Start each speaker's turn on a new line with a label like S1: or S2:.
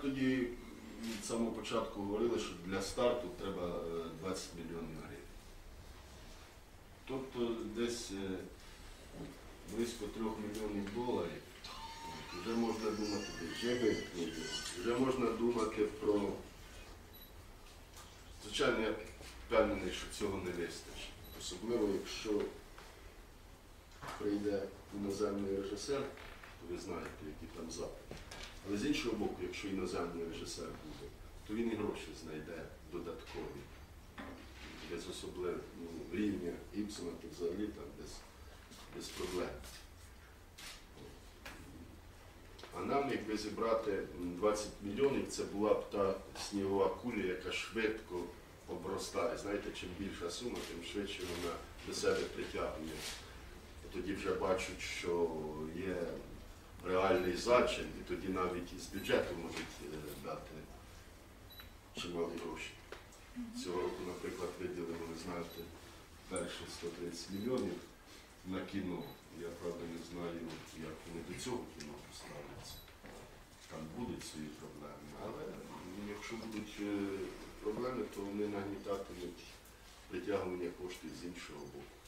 S1: так тоді від самого початку говорили, що для старту треба е, 20 мільйонів гривень. Тобто десь е, близько 3 мільйонів доларів. Вже можна думати, вже можна думати про. Звичайно, я впевнений, що цього не вистачить. Особливо, якщо прийде іноземний режисер, то ви знаєте, які там запити. Але з іншого боку, якщо іноземний режисер буде, то він і гроші знайде додаткові, без особливого ну, рівня Іпсона, то взагалі там без, без проблем. А нам, якби зібрати 20 мільйонів, це була б та снігова куля, яка швидко обростає. Знаєте, чим більша сума, тим швидше вона до себе притягує. Тоді вже бачать, що є зачин, і тоді навіть із бюджету можуть е, дати чималі гроші. Цього року, наприклад, виділили, ви знаєте, перші 130 мільйонів на кіно. Я правда не знаю, як вони до цього кіно поставляться. Там будуть свої проблеми, але якщо будуть е, проблеми, то вони нагнітатимуть притягування коштів з іншого боку.